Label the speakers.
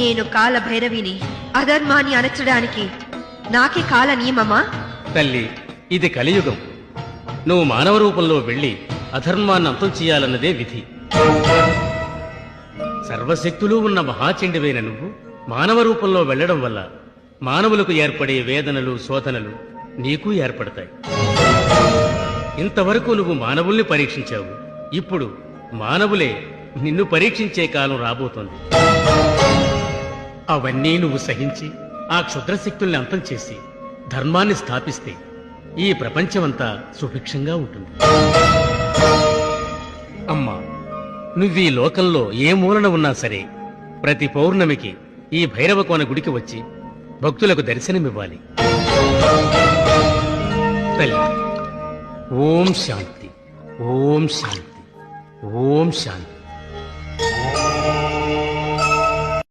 Speaker 1: నేను కాల భైరవిని అధర్మాన్ని అణచడానికి నాకే కాల నియమమా
Speaker 2: తల్లి ఇది కలియుగం. నువ్వు మానవ రూపంలో వెళ్ళి అధర్మాన్ని అంతం చేయాలన్నదే విధి. సర్వశక్తులు ఉన్న మహాచండివైన నువ్వు మానవ రూపంలో వెళ్ళడం వల్ల మానవులకు ఏర్పడే వేదనలు శోధనలు నీకు ఏర్పడతాయి. ఇంతవరకు నువ్వు మానవుల్ని పరీక్షించావు. ఇప్పుడు మానవులే నిన్ను పరీక్షించే కాలం రాబోతోంది. అవన్నీ నువ్వు సహించి ఆ క్షుద్రశక్తుల్ని అంతం చేసి ధర్మాన్ని స్థాపిస్తే ఈ ప్రపంచమంతా సుభిక్షంగా ఉంటుంది. అమ్మా నువ్వీ లోకంలో ఏ మూలన ఉన్నా సరే ప్రతి పౌర్ణమికి ఈ భైరవకోన గుడికి వచ్చి భక్తులకు దర్శనమివ్వాలి. తల్లి ఓం శాంతి. ఓం శాంతి. ఓం శాంతి.